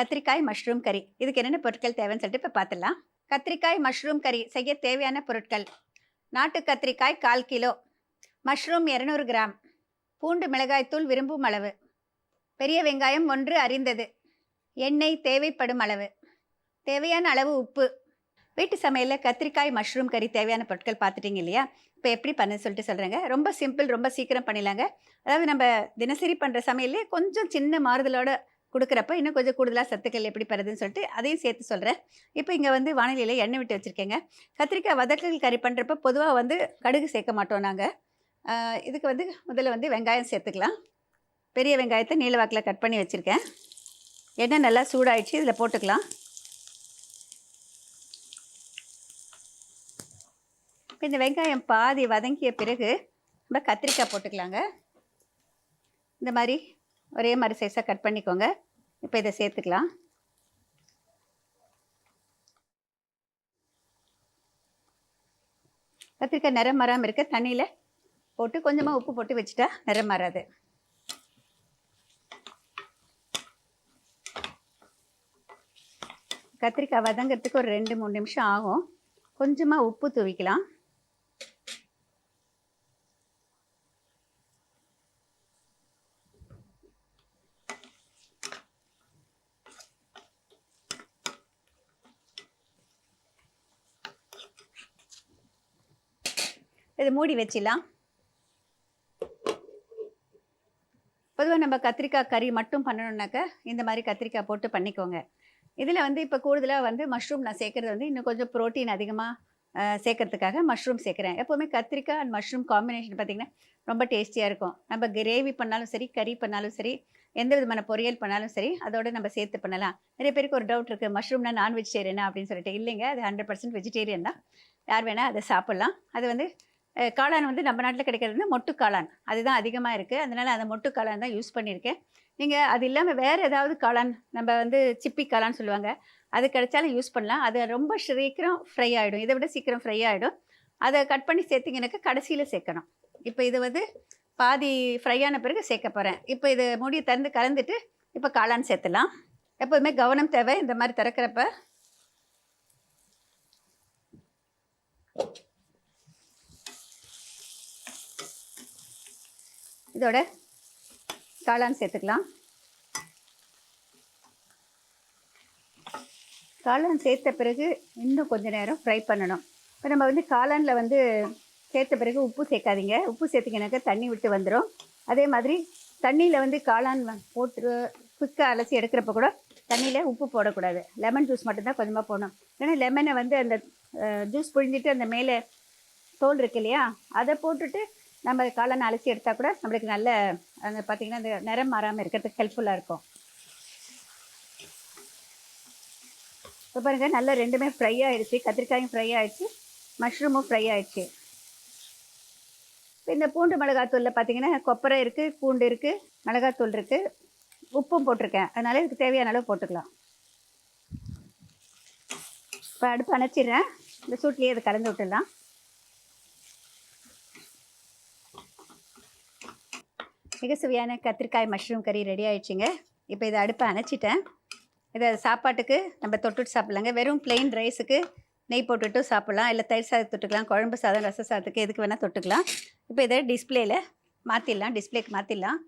கத்திரிக்காய் மஷ்ரூம் கறி இதுக்கு என்னென்ன பொருட்கள் தேவைன்னு சொல்லிட்டு இப்போ பார்த்துடலாம் கத்திரிக்காய் மஷ்ரூம் கறி செய்ய தேவையான பொருட்கள். நாட்டு கத்திரிக்காய் கால் கிலோ. மஷ்ரூம் இரநூறு கிராம். பூண்டு மிளகாய்த்தூள் விரும்பும் அளவு. பெரிய வெங்காயம் ஒன்று அறிந்தது எண்ணெய் தேவைப்படும் அளவு. தேவையான அளவு உப்பு. வீட்டு சமையலில் கத்திரிக்காய் மஷ்ரூம் கறி தேவையான பொருட்கள் பார்த்துட்டீங்க இல்லையா? இப்போ எப்படி பண்ண சொல்லிட்டு சொல்கிறேங்க ரொம்ப சிம்பிள் ரொம்ப சீக்கிரம் பண்ணிடலாங்க. அதாவது நம்ம தினசரி பண்ணுற சமையல்லே கொஞ்சம் சின்ன மாறுதலோட கொடுக்குறப்ப இன்னும் கொஞ்சம் கூடுதலாக சத்துக்கள் எப்படி பெறுதுன்னு சொல்லிட்டு அதையும் சேர்த்து சொல்கிறேன் இப்போ இங்கே வந்து வானிலையில் எண்ணெய் விட்டு வச்சுருக்கேங்க. கத்திரிக்காய் வதக்கல் கறி பண்ணுறப்ப பொதுவாக வந்து கடுகு சேர்க்க மாட்டோம் நாங்கள் இதுக்கு வந்து முதல்ல வந்து வெங்காயம் சேர்த்துக்கலாம். பெரிய வெங்காயத்தை நீளவாக்கில் கட் பண்ணி வச்சுருக்கேன். எண்ணெய் நல்லா சூடாயிடுச்சு இதில் போட்டுக்கலாம். இந்த வெங்காயம் பாதி வதங்கிய பிறகு நம்ம கத்திரிக்காய் போட்டுக்கலாங்க. இந்த மாதிரி ஒரே மாதிரி சைஸாக கட் பண்ணிக்கோங்க. இப்போ இதை சேர்த்துக்கலாம். கத்திரிக்காய் நிறம் மாறாமல் இருக்க. தண்ணியில் போட்டு கொஞ்சமாக உப்பு போட்டு வச்சுட்டா நிறம் மாறாது. கத்திரிக்காய் வதங்கிறதுக்கு ஒரு ரெண்டு மூணு நிமிஷம் ஆகும். கொஞ்சமாக உப்பு தூவிக்கலாம். இதை மூடி வச்சிடலாம். பொதுவாக நம்ம கத்திரிக்காய் கறி மட்டும் பண்ணணுன்னாக்க இந்த மாதிரி கத்திரிக்காய் போட்டு பண்ணிக்கோங்க. இதில் வந்து இப்போ கூடுதலாக வந்து மஷ்ரூம் நான் சேர்க்குறது வந்து இன்னும் கொஞ்சம் ப்ரோட்டீன் அதிகமாக சேர்க்கறதுக்காக மஷ்ரூம் சேர்க்குறேன். எப்போவுமே கத்திரிக்காய் அண்ட் மஷ்ரூம் காம்பினேஷன் பார்த்திங்கன்னா ரொம்ப டேஸ்டியாக இருக்கும். நம்ம கிரேவி பண்ணாலும் சரி கறி பண்ணாலும் சரி எந்த விதமான பொரியல் பண்ணாலும் சரி அதோட நம்ம சேர்த்து பண்ணலாம். நிறைய பேருக்கு ஒரு டவுட் இருக்குது மஷ்ரூம்னா நான் வெஜிடேரியனா அப்படின்னு சொல்லிட்டு. இல்லைங்க அது ஹண்ட்ரட் பர்சன்ட் வெஜிடேரியன் தான். யார் வேணால் அதை சாப்பிட்லாம். அது வந்து காளான் வந்து நம்ம நாட்டில் கிடைக்கிறது வந்து மொட்டு காளான். அதுதான் அதிகமாக இருக்குது அதனால் அந்த மொட்டு காளான் தான் யூஸ் பண்ணியிருக்கேன். நீங்கள் அது இல்லாமல் வேறு ஏதாவது காளான் நம்ம வந்து சிப்பி காளான் சொல்லுவாங்க அது கிடைச்சாலும் யூஸ் பண்ணலாம். அது ரொம்ப சீக்கிரம் ஃப்ரை ஆகிடும் இதை விட சீக்கிரம் ஃப்ரை ஆகிடும் அதை கட் பண்ணி சேர்த்திங்கனாக்கா கடைசியில் சேர்க்கணும். இப்போ இது வந்து பாதி ஃப்ரை ஆன பிறகு சேர்க்க போகிறேன் இப்போ இது மூடியை திறந்து கலந்துட்டு இப்போ காளான் சேர்த்துலாம் எப்போதுமே கவனம் தேவை. இந்த மாதிரி திறக்கிறப்ப இதோட காளான் சேர்த்துக்கலாம். காளான் சேர்த்த பிறகு இன்னும் கொஞ்சம் நேரம் ஃப்ரை பண்ணணும். இப்போ நம்ம வந்து காளானில் வந்து சேர்த்த பிறகு உப்பு சேர்க்காதீங்க. உப்பு சேர்த்திங்கனாக்கா தண்ணி விட்டு வந்துடும் அதே மாதிரி தண்ணியில் வந்து காளான் போட்டு குயிக்காக அலசி எடுக்கிறப்ப கூட தண்ணியில் உப்பு போடக்கூடாது. லெமன் ஜூஸ் மட்டும்தான் கொஞ்சமாக போடணும். ஏன்னா லெமனை வந்து அந்த ஜூஸ் புழிஞ்சிட்டு அந்த மேலே தோல் இருக்கு இல்லையா? அதை போட்டுட்டு நம்ம காளான் அலசி எடுத்தால் கூட நம்மளுக்கு நல்ல அந்த பார்த்திங்கன்னா அந்த நிறம் மாறாமல் இருக்கிறதுக்கு ஹெல்ப்ஃபுல்லாக இருக்கும். இப்போ பாருங்கள் நல்லா ரெண்டுமே ஃப்ரை ஆகிடுச்சு கத்திரிக்காயும் ஃப்ரை ஆயிடுச்சு. மஷ்ரூமும் ஃப்ரை ஆகிடுச்சு இப்போ இந்த பூண்டு மிளகாத்தூளில் பார்த்தீங்கன்னா கொப்பரை இருக்குது பூண்டு இருக்குது மிளகாத்தூள் இருக்குது உப்பும் போட்டிருக்கேன். அதனால இதுக்கு தேவையான அளவு போட்டுக்கலாம். இப்போ அடுப்பு அணைச்சிடுறேன். இந்த சூட்லேயே அதை கலந்து விட்டுடலாம். மிக சுவையான கத்திரிக்காய் மஷ்ரூம் கறி ரெடி ஆகிடுச்சிங்க இப்போ இதை அடுப்பை அணைச்சிட்டேன். இதை சாப்பாட்டுக்கு நம்ம தொட்டுட்டு சாப்பிட்லாங்க. வெறும் பிளெயின் ரைஸுக்கு நெய் போட்டுட்டு சாப்பிட்லாம். இல்லை தயிர் சாதம் தொட்டுக்கலாம். குழம்பு சாதம் ரச சாதத்துக்கு எதுக்கு வேணால் தொட்டுக்கலாம். இப்போ இதை டிஸ்பிளேயில் மாற்றிடலாம் டிஸ்பிளேக்கு மாற்றிடலாம்